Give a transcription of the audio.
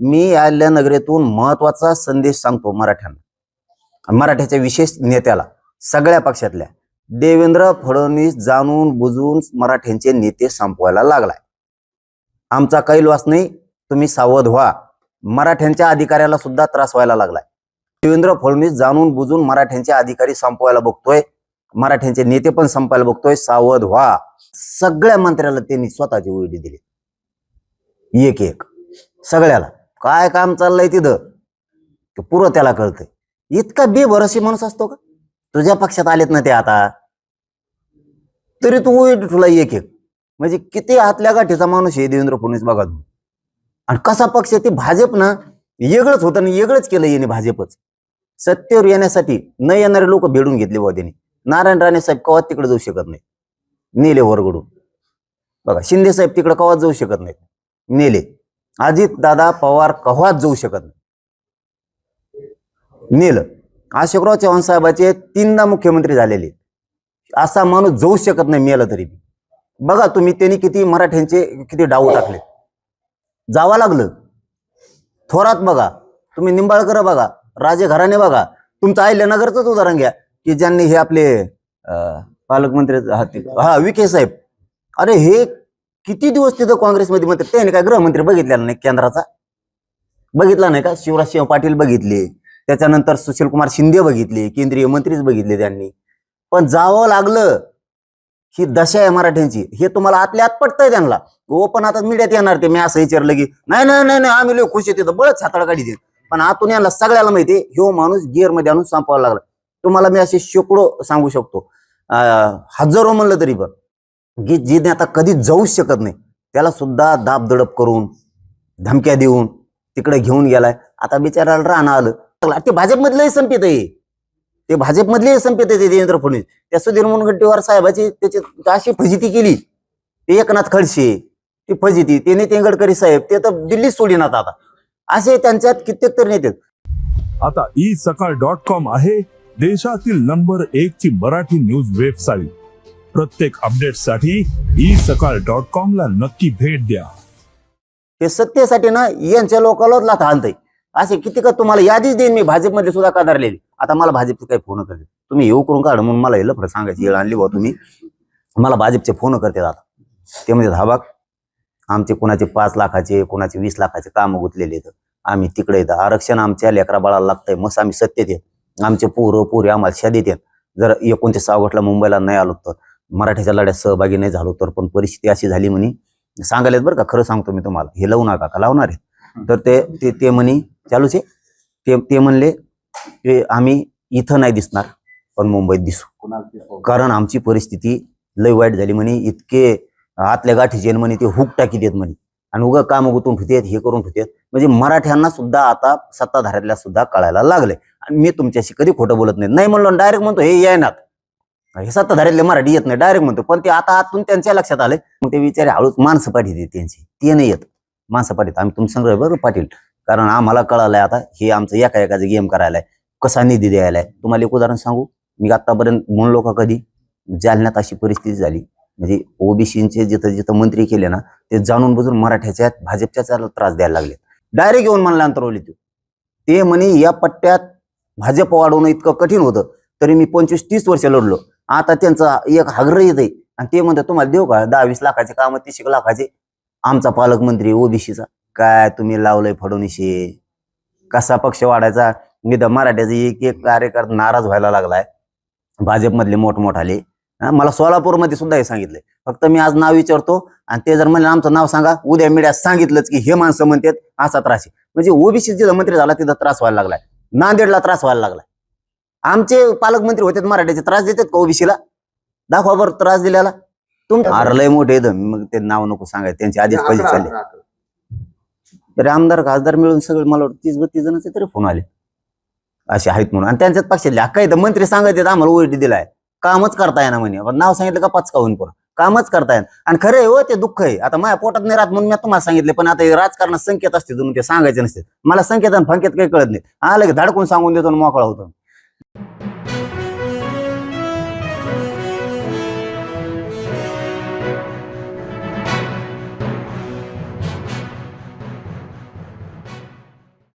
मी आल्या नगरीतून महत्त्वाचा संदेश सांगतो मराठ्यांना. मराठ्याच्या विशेष नेत्याला सगळ्या पक्षातल्या. देवेंद्र फडणवीस जाणून बुजून मराठ्यांचे नेते संपवायला लागलाय. आमचा काही लॉस नाही तुम्ही सावध व्हा. मराठ्यांच्या अधिकाऱ्याला सुद्धा त्रास व्हायला लागलाय. देवेंद्र फडणवीस जाणून बुजून मराठ्यांचे अधिकारी संपवायला बघतोय. मराठ्यांचे नेते पण संपायला बघतोय. सावध व्हा. सगळ्या मंत्र्याला त्यांनी स्वतःची ओळी दिली. एक एक. सगळ्याला. काय काम चाललंय तिथं? पुरं त्याला कळतंय. इतका बेभरोशी माणूस असतो का? तुझ्या पक्षात आलेत ना ते आता. तरी तू ओळी तुला एक एक. म्हणजे किती आतल्या गाठीचा माणूस आहे देवेंद्र फडणवीस बघा तू. आणि कसा पक्ष ते भाजप ना वेगळंच होतं आणि वेगळंच केलं याने भाजपच. सत्तेवर येण्यासाठी न येणारे लोक भेडून घेतले बा त्यांनी. नारायण राणे साहेब कवा तिकडे जाऊ शकत नाही नेले वरगडून. बघा शिंदे साहेब तिकडे कवाच जाऊ शकत नाहीत? नेले. अजित दादा पवार कव्हाच जाऊ शकत नाही. नेलं अशोकराव चव्हाण साहेबाचे तीनदा मुख्यमंत्री झालेले असा माणूस जाऊ शकत नाही मेलं तरी बी. बघा तुम्ही त्यांनी किती मराठ्यांचे किती डाव टाकले. जावं लागलं. थोरात बघा तुम्ही निंबाळकर बघा राजे घराणे बघा. तुमचं अहिल्यानगरच उदाहरण घ्या की ज्यांनी हे आपले पालकमंत्री हा विखे साहेब. अरे हे किती दिवस तिथं काँग्रेसमध्ये मंत्री त्याने काय गृहमंत्री बघितलेला नाही केंद्राचा? बघितला नाही का? शिवराज सिंह पाटील बघितले. त्याच्यानंतर सुशीलकुमार शिंदे बघितले. केंद्रीय मंत्रीच बघितले त्यांनी. पण जावं लागलं ही दशा आहे मराठ्यांची. हे तुम्हाला आतल्या आत पटतंय त्यांना. हो पण आता मीडियात येणार ते. मी असं विचारलं की नाही नाही नाही नाही आम्ही लय खुश आहे तिथं. बळच हाताळ काढी देत. पण आतून यांना सगळ्याला माहिती ह्यो माणूस गिअरमध्ये आणून संपावा लागला. तुम्हाला मी असे शेकडो सांगू शकतो. हजारो म्हणलं तरी पण. की जी आता कधी जाऊच शकत नाही त्याला सुद्धा दाब दडप करून धमक्या देऊन तिकडे घेऊन गेलाय. आता बिचाराला राहणं आलं. ते भाजपमधलंही संपित आहे. ते भाजपमधले संपित आहे ते देवेंद्र फडणवीस. त्या सुधीर मुनगंटीवार साहेबाची त्याची अशी फजिती केली. ते एकनाथ खडसे ती फजिती ते नितीन गडकरी साहेब ते तर दिल्लीत सोडिनात आता. असे त्यांच्यात कित्येक तरी नेते आता ई सकाळ डॉट कॉम आहे देशातील नंबर एक ची मराठी न्यूज वेबसाईट प्रत्येक अपडेटसाठी ई सकाळ डॉट कॉम ला नक्की भेट द्या. ते सत्तेसाठी ना यांच्या लोकांवर लाथ आणतंय. असे किती का तुम्हाला यादीच देईन मी भाजपमध्ये सुद्धा कादारलेली आता मला भाजपचे काही फोन करते तुम्ही येऊ करून काढ म्हणून मला हे लफडं सांगायची आणली बा तुम्ही. मला भाजपचे फोन करते आता. ते म्हणजे धाबाक आमचे कोणाचे पाच लाखाचे कोणाचे वीस लाखाचे काम गुतलेले आहेत. आम्ही तिकडे येतं आरक्षण आमच्या लेकरा बाळाला लागतंय मस्त आम्ही सत्तेत येत आमचे पोरं पोरी आम्हाला शादेत येत जर एकोणतीस ऑगस्टला मुंबईला नाही आलो तर. मराठीच्या लढ्यात सहभागी नाही झालो तर पण परिस्थिती अशी झाली म्हणे. सांगायला बरं का खरं सांगतो मी तुम्हाला हे लावू नका का लावणार आहे तर ते ते ते म्हणे चालूच आहे. ते ते म्हणले ते आम्ही इथं नाही दिसणार पण मुंबईत दिसू. कारण आमची परिस्थिती लय वाईट झाली म्हणे. इतके आतल्या गाठीचे म्हणे ते हुक टाकी देत म्हणे. आणि उगा काम गुतून ठेवतात हे करून ठेवतात. म्हणजे मराठ्यांना सुद्धा आता सत्ताधाऱ्यातल्या सुद्धा कळायला लागले आणि मी तुमच्याशी कधी खोटं बोलत नाही. नाही म्हणलो डायरेक्ट म्हणतो हे येणार हे सत्ताधाऱ्यातले मराठी येत नाही डायरेक्ट म्हणतो. पण ते आता आतून त्यांच्या लक्षात आले मग ते विचारे हळूच माणसं पाठीत त्यांची. ते नाही येत. माणसं पाठीत. आम्ही तुमचं संग्रह बरोबर पाटील. कारण आम्हाला कळालंय आता हे आमचं एका एकाचं गेम करायला आहे कसा निधी द्यायला आहे तुम्हाला एक उदाहरण सांगू? मी आतापर्यंत म्हणलो का कधी. जालन्यात अशी परिस्थिती झाली. म्हणजे ओबीसीचे जिथं जिथं मंत्री केले ना ते जाणून बुजून मराठ्याच्या भाजपच्या त्रास द्यायला लागले डायरेक्ट येऊन म्हणला अंतरवली तू. ते म्हणे या पट्ट्यात भाजप वाढवणं इतकं कठीण होतं तरी मी पंचवीस तीस वर्ष लढलो. आता त्यांचा एक हागर येत आहे आणि ते म्हणतात तुम्हाला देऊ का? दहावीस लाखाचे काम तीस एक लाखाचे. आमचा पालकमंत्री ओबीसीचा काय तुम्ही लावलंय फडणवीशी कसा पक्ष वाढायचा? मी तर मराठ्याचा एक एक कार्यकर्ता नाराज व्हायला लागलाय. भाजपमधले मोठमोठाले. मला सोलापूरमध्ये सुद्धा हे सांगितलंय. फक्त मी आज नाव विचारतो आणि ते जर म्हणले आमचं नाव सांगा. उद्या मीडियात सांगितलंच की हे माणसं म्हणतात असा त्रास आहे. म्हणजे ओबीसी जिथं मंत्री झाला तिथं त्रास व्हायला लागलाय. नांदेडला त्रास व्हायला लागलाय. आमचे पालकमंत्री होते मराठ्याचे त्रास देतात का ओबीसीला? दाखवा बरं त्रास दिल्याला. तुम लय मोठे. मग ते नाव नको सांगायचं त्यांचे आधीच पैसे चालले. तरी आमदार खासदार मिळून सगळे मला वाटतं तीस बत्तीस जणांचे तरी फोन आले. असे आहेत म्हणून. आणि त्यांच्याच पक्षातले काय तर मंत्री सांगायचे आम्हाला ओळटी दिलाय. कामच करता येणार म्हणे. आपण नाव सांगितलं का पाच काहून पण कामच करता येणार आणि खरं आहे हो ते दुःख आहे. आता माझ्या पोटात नाही राहत म्हणून मी तुम्हाला सांगितले. पण आता हे राजकारणात संकेत असते ते सांगायचे नसते. मला संकेत आणि फंकेत काही कळत नाही. आलं की धडकून सांगून देतो आणि मोकळा होतो.